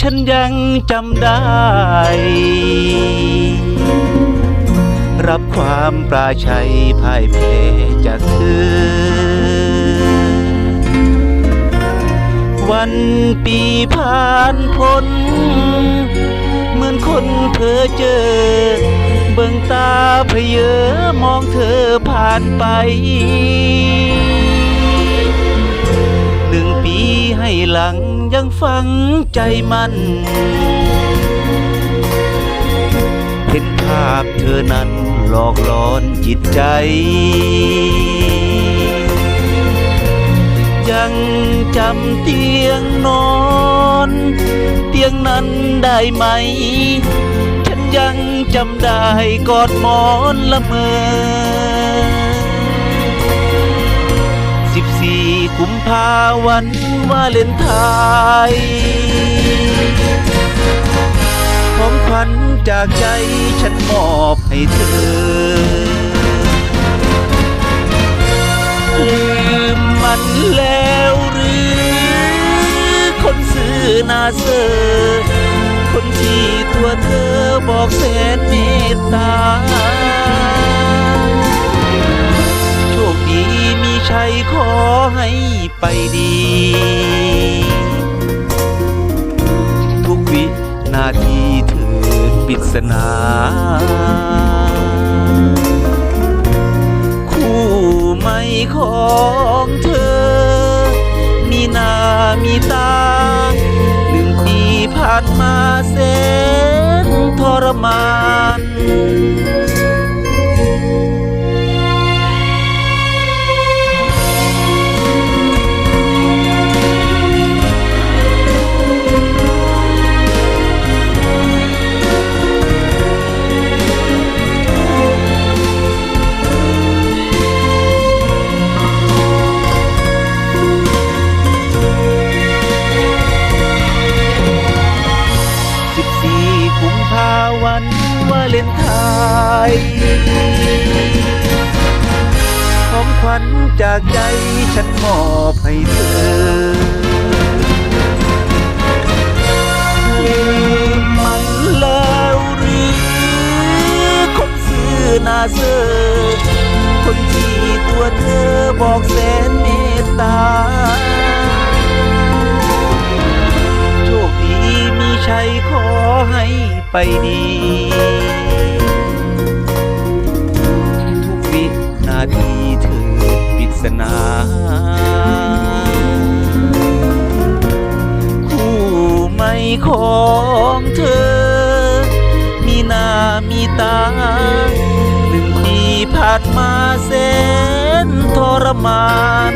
ฉันยังจำได้ รับความปราชัยพ่ายแพ้จากเธอ วันปีผ่านพ้นเหมือนคนเพ้อเจอ เบิ่งตาเพเยอมองเธอผ่านไป หนึ่งปี ห้หลังยังฝังใจมันเห็นภาพเธอนั้นหลอกหลอนจิตใจ ยังจำเตียงนอน เตียงนั้นได้ไหม ฉันยังจำได้กอดหมอนละเมอ สิบสี่กุมภาวันวาเลนไทน์ของขวัญจากใจฉันมอบให้เธอ ลืมมันแล้วหรือ คนซื่อนาเซอคนที่ตัวเธอบอกแสนเมตตา ไปดี ทุกวินาทีเธอปริศนาคู่ไม่ของเธอ มีหน้ามีตาหนึ่งปีผ่านมาแสนทรมาน เลนไทน์ของขวัญจากใจฉันมอบให้เธอมันแล้วหรือคนซื่อนาเซอคนที่ตัวเธอบอกแสน ไปดี ทุกวินาทีเธอปิศนาคู่ไม่ของเธอ มีหน้ามีตา หนึ่งปีผ่านมาแสนทรมาน